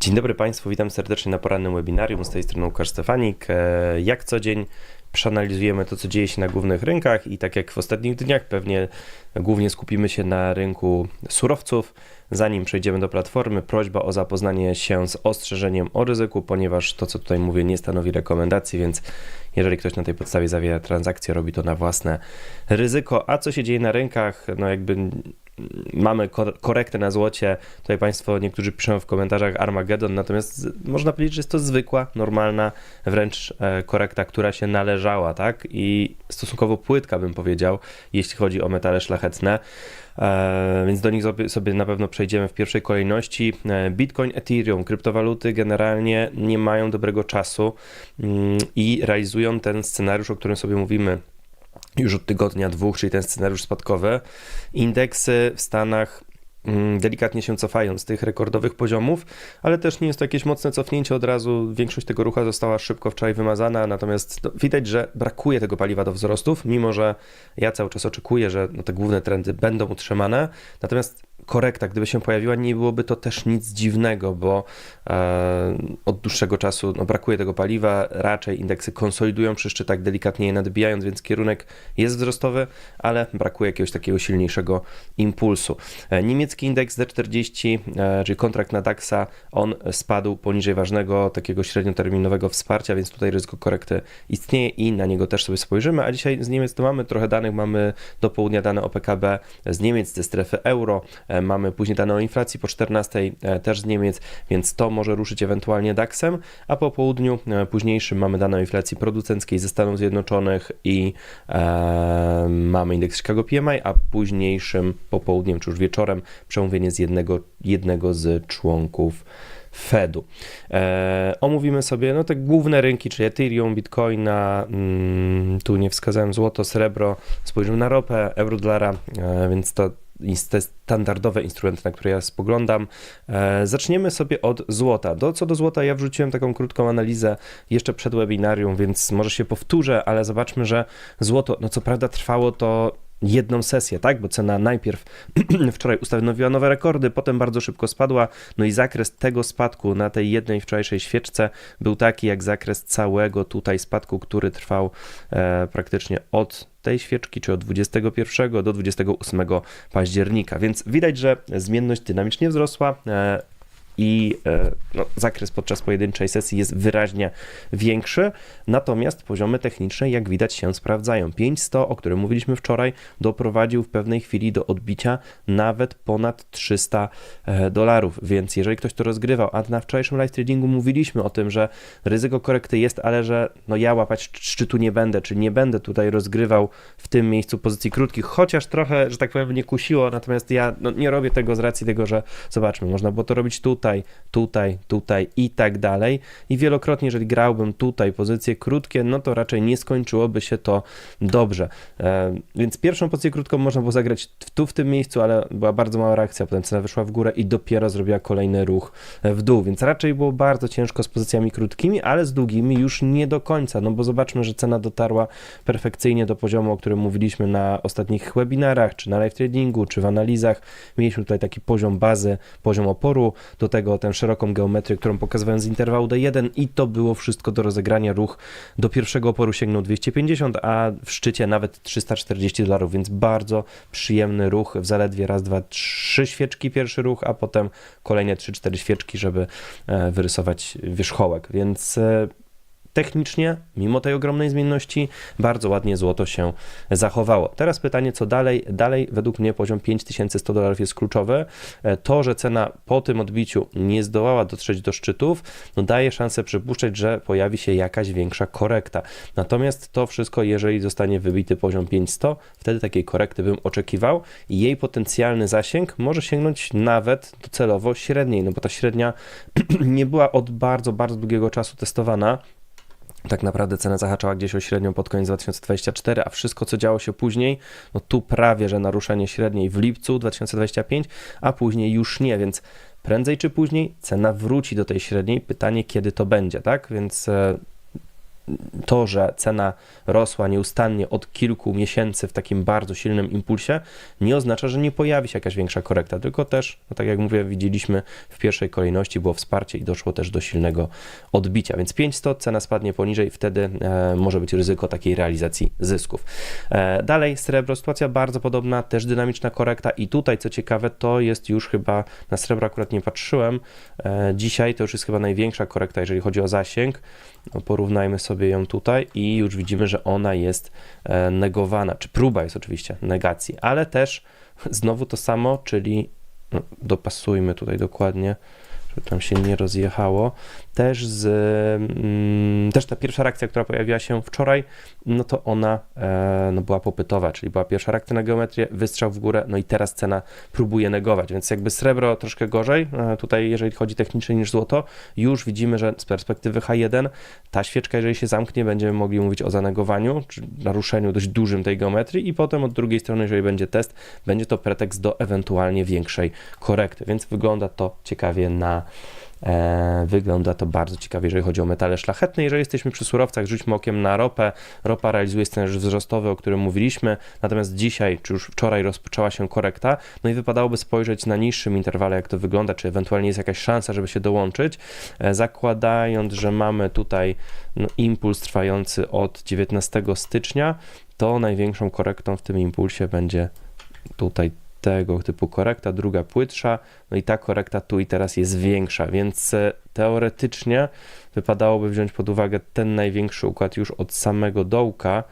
Dzień dobry Państwu, witam serdecznie na porannym webinarium. Z tej strony Łukasz Stefanik. E, Jak co dzień przeanalizujemy to, co dzieje się na głównych rynkach i tak jak w ostatnich dniach, pewnie głównie skupimy się na rynku surowców. Zanim przejdziemy do platformy, prośba o zapoznanie się z ostrzeżeniem o ryzyku, ponieważ to, co tutaj mówię, nie stanowi rekomendacji, więc jeżeli ktoś na tej podstawie zawiera transakcję, robi to na własne ryzyko. A co się dzieje na rynkach? No jakby mamy korektę na złocie. Tutaj Państwo niektórzy piszą w komentarzach Armageddon, natomiast można powiedzieć, że jest to zwykła, normalna wręcz e, korekta, która się należała, tak? I stosunkowo płytka, bym powiedział, jeśli chodzi o metale szlachetne. E, więc do nich sobie, na pewno przejdziemy w pierwszej kolejności. E, Bitcoin, Ethereum, kryptowaluty generalnie nie mają dobrego czasu mm, i realizują ten scenariusz, o którym sobie mówimy już od tygodnia, dwóch, czyli ten scenariusz spadkowy. Indeksy w Stanach delikatnie się cofają z tych rekordowych poziomów, ale też nie jest to jakieś mocne cofnięcie od razu. Większość tego rucha została szybko wczoraj wymazana, natomiast no, widać, że brakuje tego paliwa do wzrostów, mimo że ja cały czas oczekuję, że no, te główne trendy będą utrzymane. Natomiast korekta, gdyby się pojawiła, nie byłoby to też nic dziwnego, bo e, od dłuższego czasu no, brakuje tego paliwa, raczej indeksy konsolidują przy szczytach, delikatnie je nadbijając, więc kierunek jest wzrostowy, ale brakuje jakiegoś takiego silniejszego impulsu. E, niemiecki indeks D40, e, czyli kontrakt na DAXa, on spadł poniżej ważnego takiego średnioterminowego wsparcia, więc tutaj ryzyko korekty istnieje i na niego też sobie spojrzymy, a dzisiaj z Niemiec to mamy trochę danych, mamy do południa dane o PKB z Niemiec, ze strefy euro, E, mamy później dane o inflacji po 14 e, też z Niemiec, więc to może ruszyć ewentualnie DAX-em, a po południu późniejszym mamy dane o inflacji producenckiej ze Stanów Zjednoczonych i e, mamy indeks Chicago PMI, a późniejszym popołudniem czy już wieczorem przemówienie z jednego, jednego z członków Fedu. E, omówimy sobie no, te główne rynki, czyli Ethereum, Bitcoina, mm, tu nie wskazałem złoto, srebro, spojrzymy na ropę, euro, dolara, e, więc to te standardowe instrumenty, na które ja spoglądam. E, zaczniemy sobie od złota. Do, co do złota, ja wrzuciłem taką krótką analizę jeszcze przed webinarium, więc może się powtórzę, ale zobaczmy, że złoto, no co prawda trwało to jedną sesję, tak? Bo cena najpierw wczoraj ustanowiła nowe rekordy, potem bardzo szybko spadła, no i zakres tego spadku na tej jednej wczorajszej świeczce był taki jak zakres całego tutaj spadku, który trwał e, praktycznie od tej świeczki, czy od 21 do 28 października. Więc widać, że zmienność dynamicznie wzrosła. E, i e, no, zakres podczas pojedynczej sesji jest wyraźnie większy, natomiast poziomy techniczne, jak widać, się sprawdzają. 500, o którym mówiliśmy wczoraj, doprowadził w pewnej chwili do odbicia nawet ponad 300 e, dolarów, więc jeżeli ktoś to rozgrywał, a na wczorajszym live tradingu mówiliśmy o tym, że ryzyko korekty jest, ale że no ja łapać szczytu nie będę, czyli nie będę tutaj rozgrywał w tym miejscu pozycji krótkich, chociaż trochę, że tak powiem, nie kusiło, natomiast ja no, nie robię tego z racji tego, że zobaczmy, można było to robić tutaj, tutaj, tutaj, tutaj i tak dalej. I wielokrotnie, jeżeli grałbym tutaj pozycje krótkie, no to raczej nie skończyłoby się to dobrze. E, więc pierwszą pozycję krótką można było zagrać tu w tym miejscu, ale była bardzo mała reakcja, potem cena wyszła w górę i dopiero zrobiła kolejny ruch w dół, więc raczej było bardzo ciężko z pozycjami krótkimi, ale z długimi już nie do końca, no bo zobaczmy, że cena dotarła perfekcyjnie do poziomu, o którym mówiliśmy na ostatnich webinarach, czy na live tradingu, czy w analizach. Mieliśmy tutaj taki poziom bazy, poziom oporu, do tego tę szeroką geometrię, którą pokazywałem z interwału D1 i to było wszystko do rozegrania. Ruch do pierwszego oporu sięgnął 250, a w szczycie nawet 340 dolarów, więc bardzo przyjemny ruch w zaledwie raz, dwa, trzy świeczki pierwszy ruch, a potem kolejne 3-4 świeczki, żeby e, wyrysować wierzchołek, więc e, technicznie, mimo tej ogromnej zmienności, bardzo ładnie złoto się zachowało. Teraz pytanie, co dalej? Dalej, według mnie, poziom 5100 dolarów jest kluczowy. E, to, że cena po tym odbiciu nie zdołała dotrzeć do szczytów, no daje szansę przypuszczać, że pojawi się jakaś większa korekta. Natomiast to wszystko, jeżeli zostanie wybity poziom 500, wtedy takiej korekty bym oczekiwał i jej potencjalny zasięg może sięgnąć nawet docelowo średniej, no bo ta średnia nie była od bardzo, bardzo długiego czasu testowana tak naprawdę cena zahaczała gdzieś o średnią pod koniec 2024, a wszystko, co działo się później, no tu prawie, że naruszenie średniej w lipcu 2025, a później już nie, więc prędzej czy później cena wróci do tej średniej. Pytanie, kiedy to będzie, tak? Więc e, to, że cena rosła nieustannie od kilku miesięcy w takim bardzo silnym impulsie, nie oznacza, że nie pojawi się jakaś większa korekta, tylko też, no tak jak mówię, widzieliśmy w pierwszej kolejności było wsparcie i doszło też do silnego odbicia, więc 500 cena spadnie poniżej, wtedy e, może być ryzyko takiej realizacji zysków. E, dalej, srebro, sytuacja bardzo podobna, też dynamiczna korekta i tutaj, co ciekawe, to jest już chyba, na srebro akurat nie patrzyłem, e, dzisiaj to już jest chyba największa korekta, jeżeli chodzi o zasięg, porównajmy sobie ją tutaj i już widzimy, że ona jest e, negowana, czy próba jest oczywiście negacji, ale też znowu to samo, czyli no, dopasujmy tutaj dokładnie, żeby tam się nie rozjechało. Też z, mm, też ta pierwsza reakcja, która pojawiła się wczoraj, no to ona e, no była popytowa, czyli była pierwsza reakcja na geometrię, wystrzał w górę, no i teraz cena próbuje negować, więc jakby srebro troszkę gorzej, e, tutaj jeżeli chodzi technicznie niż złoto, już widzimy, że z perspektywy H1 ta świeczka, jeżeli się zamknie, będziemy mogli mówić o zanegowaniu, czy naruszeniu dość dużym tej geometrii i potem od drugiej strony, jeżeli będzie test, będzie to pretekst do ewentualnie większej korekty, więc wygląda to ciekawie na wygląda to bardzo ciekawie, jeżeli chodzi o metale szlachetne. Jeżeli jesteśmy przy surowcach, rzućmy okiem na ropę. Ropa realizuje scenariusz wzrostowy, o którym mówiliśmy, natomiast dzisiaj, czy już wczoraj rozpoczęła się korekta, no i wypadałoby spojrzeć na niższym interwale, jak to wygląda, czy ewentualnie jest jakaś szansa, żeby się dołączyć, e, zakładając, że mamy tutaj no, impuls trwający od 19 stycznia, to największą korektą w tym impulsie będzie tutaj tego typu korekta, druga płytsza, no i ta korekta tu i teraz jest większa, więc e, teoretycznie wypadałoby wziąć pod uwagę ten największy układ już od samego dołka,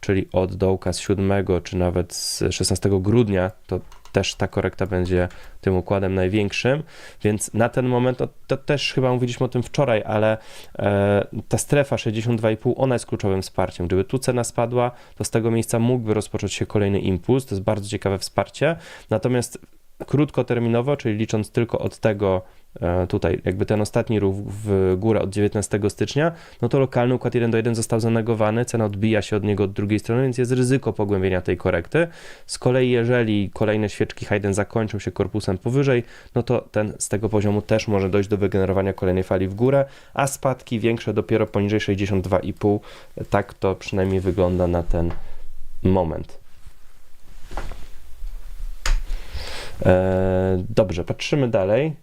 czyli od dołka z 7 czy nawet z 16 grudnia, to też ta korekta będzie tym układem największym, więc na ten moment, to, to też chyba mówiliśmy o tym wczoraj, ale e, ta strefa 62,5, ona jest kluczowym wsparciem. Gdyby tu cena spadła, to z tego miejsca mógłby rozpocząć się kolejny impuls, to jest bardzo ciekawe wsparcie, natomiast krótkoterminowo, czyli licząc tylko od tego, E, tutaj jakby ten ostatni ruch w górę od 19 stycznia, no to lokalny układ 1 do 1 został zanegowany, cena odbija się od niego od drugiej strony, więc jest ryzyko pogłębienia tej korekty. Z kolei jeżeli kolejne świeczki Hayden zakończą się korpusem powyżej, no to ten z tego poziomu też może dojść do wygenerowania kolejnej fali w górę, a spadki większe dopiero poniżej 62,5. Tak to przynajmniej wygląda na ten moment. Dobrze, patrzymy dalej.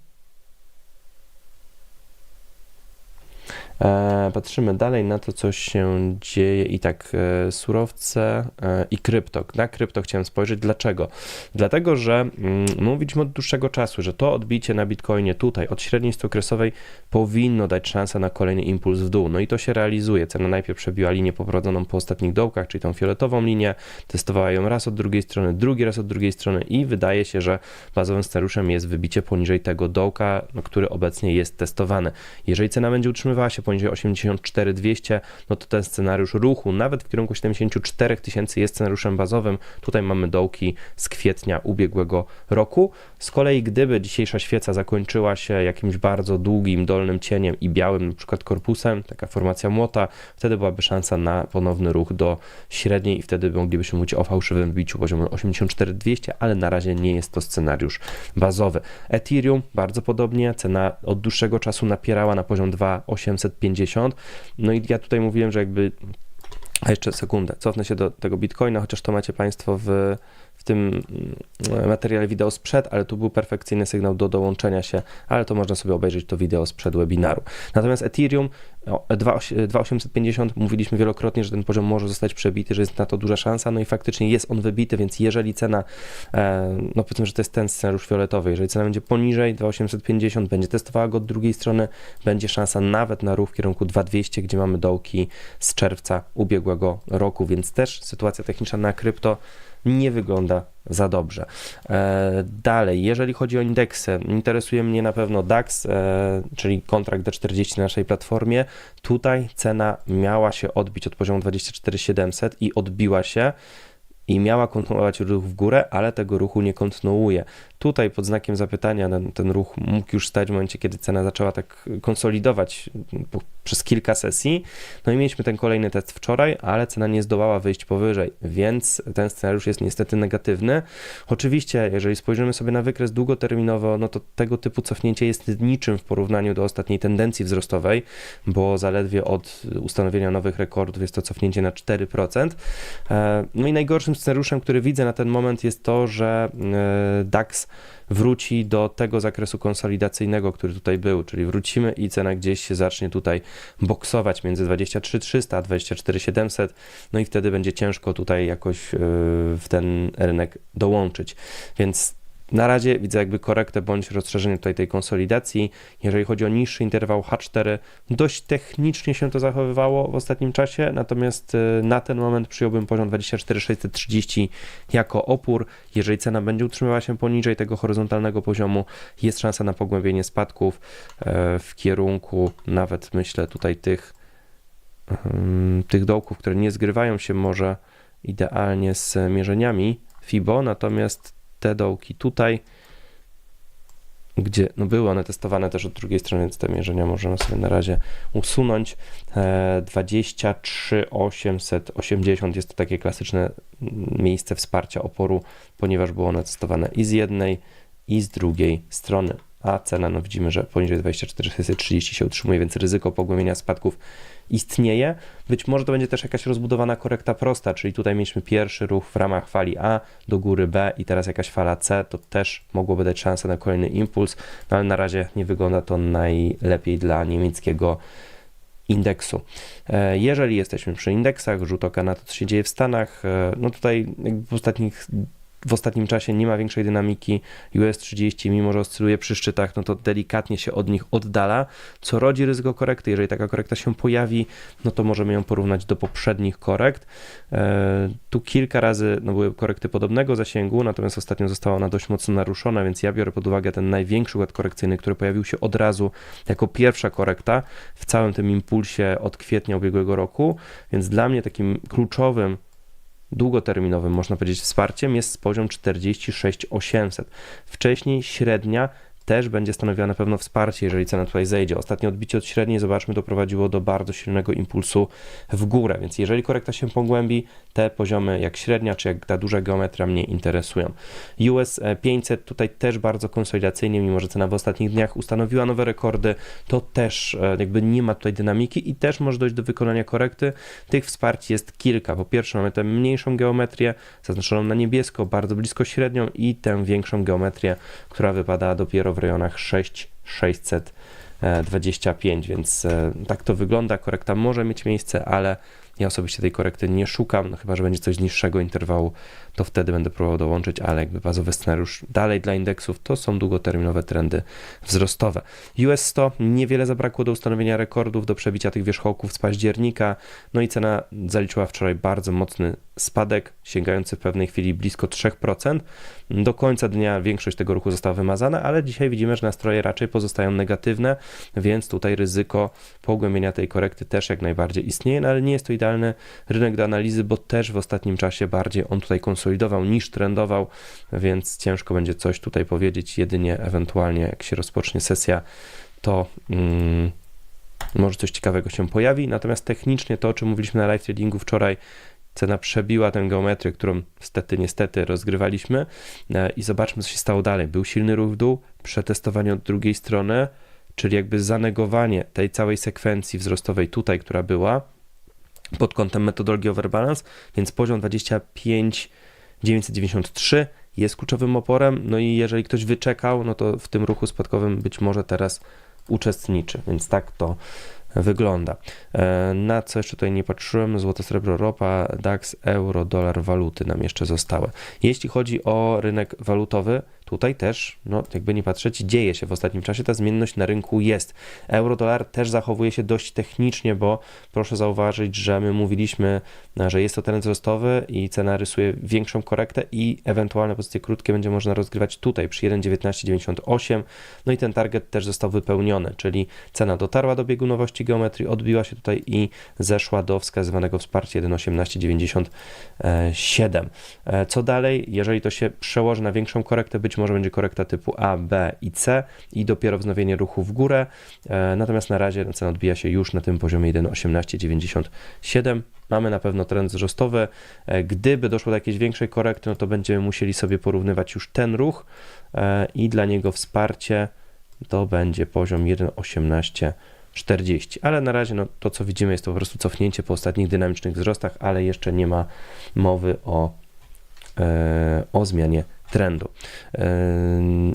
Patrzymy dalej na to, co się dzieje i tak e, surowce e, i krypto. Na krypto chciałem spojrzeć. Dlaczego? Dlatego, że mm, mówiliśmy od dłuższego czasu, że to odbicie na Bitcoinie tutaj od średniej okresowej powinno dać szansę na kolejny impuls w dół. No i to się realizuje. Cena najpierw przebiła linię poprowadzoną po ostatnich dołkach, czyli tą fioletową linię, testowała ją raz od drugiej strony, drugi raz od drugiej strony i wydaje się, że bazowym scenariuszem jest wybicie poniżej tego dołka, no, który obecnie jest testowany. Jeżeli cena będzie utrzymywała się poniżej 84 200, no to ten scenariusz ruchu, nawet w kierunku 74 tysięcy jest scenariuszem bazowym. Tutaj mamy dołki z kwietnia ubiegłego roku. Z kolei gdyby dzisiejsza świeca zakończyła się jakimś bardzo długim dolnym cieniem i białym na przykład korpusem, taka formacja młota, wtedy byłaby szansa na ponowny ruch do średniej i wtedy moglibyśmy mówić o fałszywym biciu poziomu 84 200, ale na razie nie jest to scenariusz bazowy. Ethereum bardzo podobnie, cena od dłuższego czasu napierała na poziom 2,850. No i ja tutaj mówiłem, że jakby a jeszcze sekundę, cofnę się do tego Bitcoina, chociaż to macie Państwo w w tym mm, materiale wideo sprzed, ale tu był perfekcyjny sygnał do dołączenia się, ale to można sobie obejrzeć to wideo sprzed webinaru. Natomiast Ethereum 2850 mówiliśmy wielokrotnie, że ten poziom może zostać przebity, że jest na to duża szansa, no i faktycznie jest on wybity, więc jeżeli cena, e, no powiedzmy, że to jest ten scenariusz fioletowy, jeżeli cena będzie poniżej 2850, będzie testowała go od drugiej strony, będzie szansa nawet na ruch w kierunku 2200, gdzie mamy dołki z czerwca ubiegłego roku, więc też sytuacja techniczna na krypto nie wygląda za dobrze. E, dalej, jeżeli chodzi o indeksy, interesuje mnie na pewno DAX, e, czyli kontrakt D40 na naszej platformie. Tutaj cena miała się odbić od poziomu 24700 i odbiła się i miała kontynuować ruch w górę, ale tego ruchu nie kontynuuje. Tutaj pod znakiem zapytania ten, ten ruch mógł już stać w momencie, kiedy cena zaczęła tak konsolidować przez kilka sesji. No i mieliśmy ten kolejny test wczoraj, ale cena nie zdołała wyjść powyżej, więc ten scenariusz jest niestety negatywny. Oczywiście, jeżeli spojrzymy sobie na wykres długoterminowo, no to tego typu cofnięcie jest niczym w porównaniu do ostatniej tendencji wzrostowej, bo zaledwie od ustanowienia nowych rekordów jest to cofnięcie na 4%. E, no i najgorszym scenariuszem, który widzę na ten moment jest to, że e, DAX wróci do tego zakresu konsolidacyjnego, który tutaj był, czyli wrócimy i cena gdzieś się zacznie tutaj boksować między 23 a 24 700, no i wtedy będzie ciężko tutaj jakoś e, w ten rynek dołączyć. Więc na razie widzę jakby korektę bądź rozszerzenie tutaj tej konsolidacji. Jeżeli chodzi o niższy interwał H4, dość technicznie się to zachowywało w ostatnim czasie, natomiast y, na ten moment przyjąłbym poziom 24630 jako opór. Jeżeli cena będzie utrzymywała się poniżej tego horyzontalnego poziomu, jest szansa na pogłębienie spadków e, w kierunku nawet myślę tutaj tych, tych dołków, które nie zgrywają się może idealnie z mierzeniami FIBO, natomiast te dołki tutaj, gdzie no były one testowane też od drugiej strony, więc te mierzenia możemy sobie na razie usunąć. 23 880 jest to takie klasyczne miejsce wsparcia oporu, ponieważ było one testowane i z jednej, i z drugiej strony a cena, no widzimy, że poniżej 24,30 się utrzymuje, więc ryzyko pogłębienia spadków istnieje. Być może to będzie też jakaś rozbudowana korekta prosta, czyli tutaj mieliśmy pierwszy ruch w ramach fali A do góry B i teraz jakaś fala C, to też mogłoby dać szansę na kolejny impuls, no ale na razie nie wygląda to najlepiej dla niemieckiego indeksu. E, jeżeli jesteśmy przy indeksach, rzut oka na to, co się dzieje w Stanach, e, no tutaj w ostatnich w ostatnim czasie nie ma większej dynamiki. US 30, mimo że oscyluje przy szczytach, no to delikatnie się od nich oddala, co rodzi ryzyko korekty. Jeżeli taka korekta się pojawi, no to możemy ją porównać do poprzednich korekt. E, tu kilka razy no, były korekty podobnego zasięgu, natomiast ostatnio została ona dość mocno naruszona, więc ja biorę pod uwagę ten największy układ korekcyjny, który pojawił się od razu jako pierwsza korekta w całym tym impulsie od kwietnia ubiegłego roku, więc dla mnie takim kluczowym długoterminowym, można powiedzieć, wsparciem jest poziom 46800. Wcześniej średnia też będzie stanowiła na pewno wsparcie, jeżeli cena tutaj zejdzie. Ostatnie odbicie od średniej, zobaczmy, doprowadziło do bardzo silnego impulsu w górę, więc jeżeli korekta się pogłębi, te poziomy jak średnia czy jak ta duża geometria mnie interesują. US 500 tutaj też bardzo konsolidacyjnie, mimo że cena w ostatnich dniach ustanowiła nowe rekordy, to też e, jakby nie ma tutaj dynamiki i też może dojść do wykonania korekty. Tych wsparć jest kilka. Po pierwsze mamy tę mniejszą geometrię, zaznaczoną na niebiesko, bardzo blisko średnią i tę większą geometrię, która wypada dopiero w rejonach 6625, więc e, tak to wygląda. Korekta może mieć miejsce, ale ja osobiście tej korekty nie szukam, no chyba, że będzie coś z niższego interwału, to wtedy będę próbował dołączyć, ale jakby bazowy scenariusz dalej dla indeksów to są długoterminowe trendy wzrostowe. US 100 niewiele zabrakło do ustanowienia rekordów, do przebicia tych wierzchołków z października, no i cena zaliczyła wczoraj bardzo mocny spadek, sięgający w pewnej chwili blisko 3%. Do końca dnia większość tego ruchu została wymazana, ale dzisiaj widzimy, że nastroje raczej pozostają negatywne, więc tutaj ryzyko pogłębienia tej korekty też jak najbardziej istnieje, no ale nie jest to idealny rynek do analizy, bo też w ostatnim czasie bardziej on tutaj konsolidował niż trendował, więc ciężko będzie coś tutaj powiedzieć, jedynie ewentualnie jak się rozpocznie sesja, to mm, może coś ciekawego się pojawi, natomiast technicznie to, o czym mówiliśmy na live tradingu wczoraj, Cena przebiła tę geometrię, którą niestety, niestety rozgrywaliśmy e, i zobaczmy, co się stało dalej. Był silny ruch w dół, przetestowanie od drugiej strony, czyli jakby zanegowanie tej całej sekwencji wzrostowej tutaj, która była pod kątem metodologii overbalance, więc poziom 25 993 jest kluczowym oporem, no i jeżeli ktoś wyczekał, no to w tym ruchu spadkowym być może teraz uczestniczy, więc tak to wygląda. E, na co jeszcze tutaj nie patrzyłem, złoto, srebro, ropa, DAX, euro, dolar, waluty nam jeszcze zostały. Jeśli chodzi o rynek walutowy, Tutaj też, no jakby nie patrzeć, dzieje się w ostatnim czasie, ta zmienność na rynku jest. Euro-dolar też zachowuje się dość technicznie, bo proszę zauważyć, że my mówiliśmy, że jest to trend wzrostowy i cena rysuje większą korektę i ewentualne pozycje krótkie będzie można rozgrywać tutaj przy 1,1998. No i ten target też został wypełniony, czyli cena dotarła do biegunowości geometrii, odbiła się tutaj i zeszła do wskazywanego wsparcia 1,1897. E, co dalej? Jeżeli to się przełoży na większą korektę, być może będzie korekta typu A, B i C i dopiero wznowienie ruchu w górę. E, natomiast na razie cena odbija się już na tym poziomie 1,1897. Mamy na pewno trend wzrostowy. E, gdyby doszło do jakiejś większej korekty, no to będziemy musieli sobie porównywać już ten ruch i dla niego wsparcie to będzie poziom 1,18 40, ale na razie no, to, co widzimy, jest to po prostu cofnięcie po ostatnich dynamicznych wzrostach, ale jeszcze nie ma mowy o, e, o zmianie trendu. E,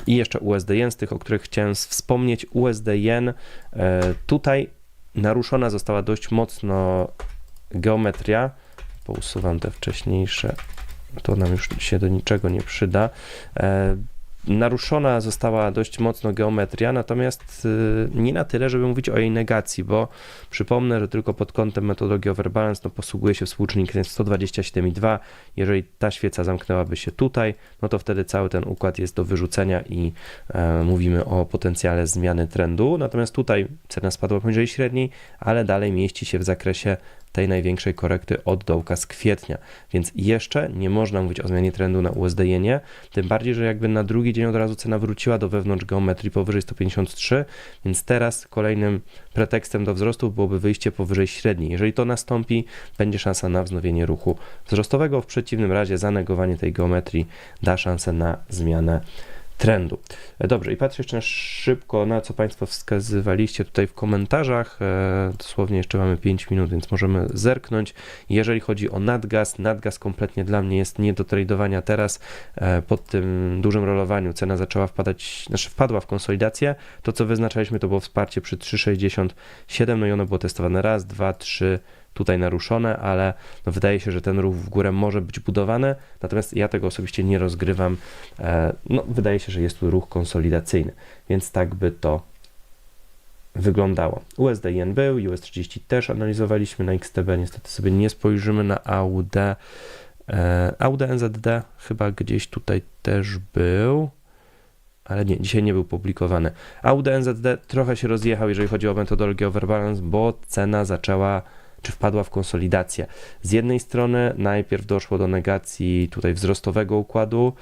I jeszcze USD Yen, z tych, o których chciałem wspomnieć, USD Yen e, tutaj naruszona została dość mocno geometria, pousuwam te wcześniejsze, to nam już się do niczego nie przyda. Naruszona została dość mocno geometria, natomiast y, nie na tyle, żeby mówić o jej negacji, bo przypomnę, że tylko pod kątem metodologii overbalance no, posługuje się współczynnikiem 127,2. Jeżeli ta świeca zamknęłaby się tutaj, no to wtedy cały ten układ jest do wyrzucenia i e, mówimy o potencjale zmiany trendu. Natomiast tutaj cena spadła poniżej średniej, ale dalej mieści się w zakresie tej największej korekty od dołka z kwietnia. Więc jeszcze nie można mówić o zmianie trendu na USD jenie, tym bardziej, że jakby na drugi dzień od razu cena wróciła do wewnątrz geometrii powyżej 153, więc teraz kolejnym pretekstem do wzrostu byłoby wyjście powyżej średniej. Jeżeli to nastąpi, będzie szansa na wznowienie ruchu wzrostowego, w przeciwnym razie zanegowanie tej geometrii da szansę na zmianę trendu. E, dobrze, i patrzę jeszcze szybko na co Państwo wskazywaliście tutaj w komentarzach. E, dosłownie jeszcze mamy 5 minut, więc możemy zerknąć. Jeżeli chodzi o nadgaz, nadgaz kompletnie dla mnie jest nie do tradowania teraz. E, po tym dużym rolowaniu cena zaczęła wpadać, znaczy wpadła w konsolidację. To co wyznaczaliśmy to było wsparcie przy 3,67, no i ono było testowane raz, dwa, trzy, tutaj naruszone, ale no wydaje się, że ten ruch w górę może być budowany, natomiast ja tego osobiście nie rozgrywam. E, no, wydaje się, że jest tu ruch konsolidacyjny, więc tak by to wyglądało. USD Yen był, US30 też analizowaliśmy na XTB, niestety sobie nie spojrzymy na AUD. E, AUD NZD chyba gdzieś tutaj też był ale nie, dzisiaj nie był publikowany. AUD NZD trochę się rozjechał, jeżeli chodzi o metodologię overbalance, bo cena zaczęła czy wpadła w konsolidację. Z jednej strony najpierw doszło do negacji tutaj wzrostowego układu,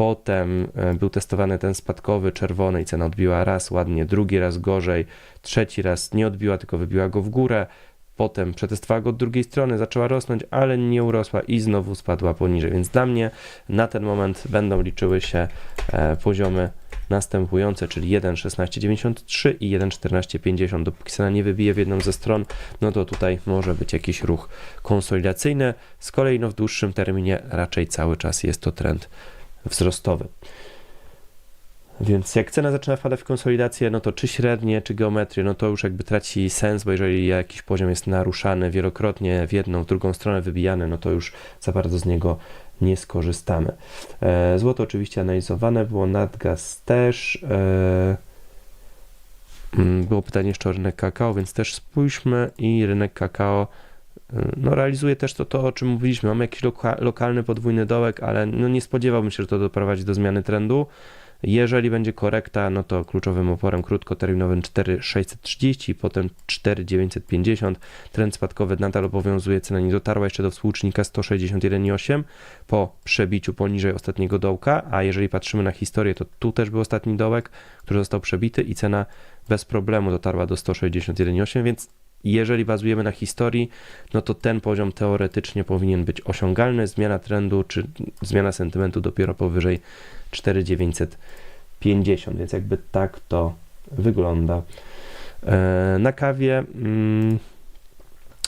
Potem e, był testowany ten spadkowy czerwony i cena odbiła raz ładnie, drugi raz gorzej, trzeci raz nie odbiła, tylko wybiła go w górę. Potem przetestowała go od drugiej strony, zaczęła rosnąć, ale nie urosła i znowu spadła poniżej. Więc dla mnie na ten moment będą liczyły się e, poziomy następujące, czyli 1.1693 i 1.1450. Dopóki cena nie wybije w jedną ze stron, no to tutaj może być jakiś ruch konsolidacyjny. Z kolei no, w dłuższym terminie raczej cały czas jest to trend wzrostowy. Więc jak cena zaczyna wpadać w konsolidację, no to czy średnie, czy geometrię, no to już jakby traci sens, bo jeżeli jakiś poziom jest naruszany wielokrotnie w jedną, w drugą stronę wybijany, no to już za bardzo z niego nie skorzystamy. E, złoto oczywiście analizowane było, nadgaz też. E, mm, było pytanie jeszcze o rynek kakao, więc też spójrzmy i rynek kakao e, no, realizuje też to, to, o czym mówiliśmy. Mamy jakiś loka, lokalny podwójny dołek, ale no, nie spodziewałbym się, że to doprowadzi do zmiany trendu. Jeżeli będzie korekta, no to kluczowym oporem krótkoterminowym 4,630, potem 4,950. Trend spadkowy nadal obowiązuje, cena nie dotarła jeszcze do współczynnika 161,8 po przebiciu poniżej ostatniego dołka, a jeżeli patrzymy na historię, to tu też był ostatni dołek, który został przebity i cena bez problemu dotarła do 161,8, więc jeżeli bazujemy na historii, no to ten poziom teoretycznie powinien być osiągalny. Zmiana trendu czy zmiana sentymentu dopiero powyżej 4950, więc jakby tak to wygląda. E, na kawie. Mm,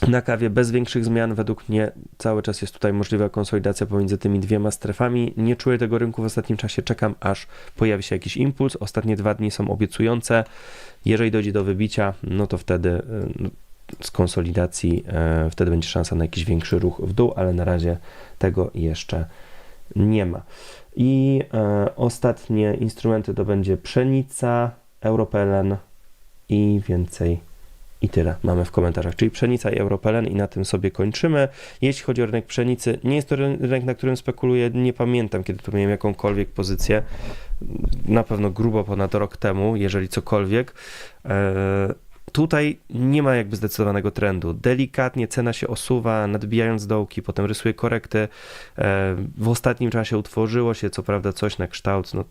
na kawie bez większych zmian, według mnie cały czas jest tutaj możliwa konsolidacja pomiędzy tymi dwiema strefami. Nie czuję tego rynku w ostatnim czasie, czekam aż pojawi się jakiś impuls. Ostatnie dwa dni są obiecujące. Jeżeli dojdzie do wybicia, no to wtedy e, z konsolidacji, e, wtedy będzie szansa na jakiś większy ruch w dół, ale na razie tego jeszcze nie ma. I e, ostatnie instrumenty to będzie pszenica, europelen i więcej i tyle mamy w komentarzach, czyli pszenica i europelen i na tym sobie kończymy. Jeśli chodzi o rynek pszenicy, nie jest to rynek, na którym spekuluję, nie pamiętam, kiedy tu miałem jakąkolwiek pozycję, na pewno grubo ponad rok temu, jeżeli cokolwiek. E, Tutaj nie ma jakby zdecydowanego trendu. Delikatnie cena się osuwa, nadbijając dołki, potem rysuje korekty. E, W ostatnim czasie utworzyło się co prawda coś na kształt, no,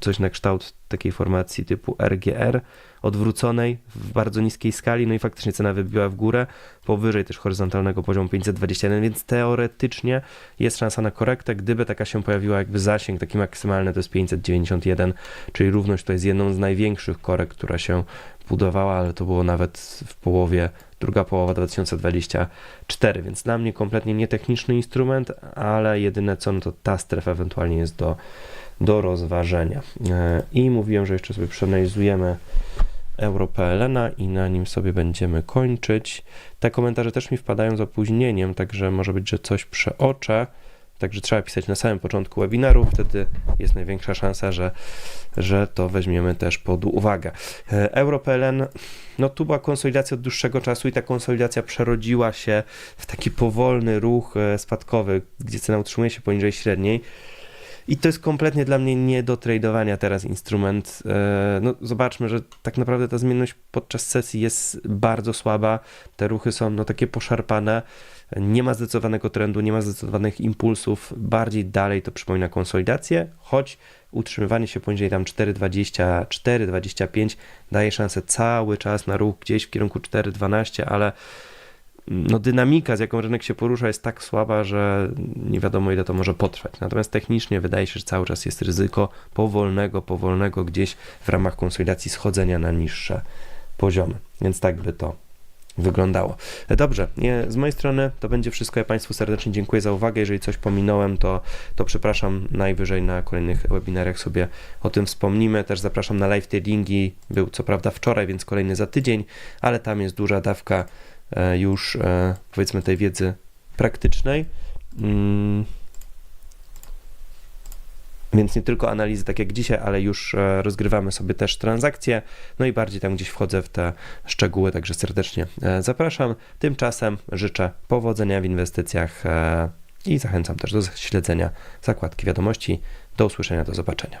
coś na kształt takiej formacji typu RGR, odwróconej w bardzo niskiej skali, no i faktycznie cena wybiła w górę, powyżej też horyzontalnego poziomu 521, więc teoretycznie jest szansa na korektę, gdyby taka się pojawiła jakby zasięg taki maksymalny to jest 591, czyli równość to jest jedną z największych korekt, która się budowała, ale to było nawet w połowie, druga połowa 2024, więc dla mnie kompletnie nietechniczny instrument, ale jedyne co, no to ta strefa ewentualnie jest do, do rozważenia. E, I mówiłem, że jeszcze sobie przeanalizujemy EuroPLN i na nim sobie będziemy kończyć. Te komentarze też mi wpadają z opóźnieniem, także może być, że coś przeoczę. Także trzeba pisać na samym początku webinaru, wtedy jest największa szansa, że, że to weźmiemy też pod uwagę. E, EuroPLN, no tu była konsolidacja od dłuższego czasu i ta konsolidacja przerodziła się w taki powolny ruch e, spadkowy, gdzie cena utrzymuje się poniżej średniej. I to jest kompletnie dla mnie nie do tradowania teraz instrument. E, No, zobaczmy, że tak naprawdę ta zmienność podczas sesji jest bardzo słaba. Te ruchy są no, takie poszarpane. Nie ma zdecydowanego trendu, nie ma zdecydowanych impulsów. Bardziej dalej to przypomina konsolidację, choć utrzymywanie się poniżej tam 4,24, 4,25 daje szansę cały czas na ruch gdzieś w kierunku 4,12, ale no, dynamika, z jaką rynek się porusza, jest tak słaba, że nie wiadomo, ile to może potrwać. Natomiast technicznie wydaje się, że cały czas jest ryzyko powolnego, powolnego gdzieś w ramach konsolidacji schodzenia na niższe poziomy. Więc tak by to wyglądało. Dobrze, nie, z mojej strony to będzie wszystko. Ja Państwu serdecznie dziękuję za uwagę. Jeżeli coś pominąłem, to, to przepraszam. Najwyżej na kolejnych webinariach sobie o tym wspomnimy. Też zapraszam na live tradingi. Był co prawda wczoraj, więc kolejny za tydzień, ale tam jest duża dawka e, już e, powiedzmy tej wiedzy praktycznej. Mm. Więc nie tylko analizy, tak jak dzisiaj, ale już e, rozgrywamy sobie też transakcje, no i bardziej tam gdzieś wchodzę w te szczegóły, także serdecznie e, zapraszam. Tymczasem życzę powodzenia w inwestycjach e, i zachęcam też do śledzenia zakładki wiadomości. Do usłyszenia, do zobaczenia.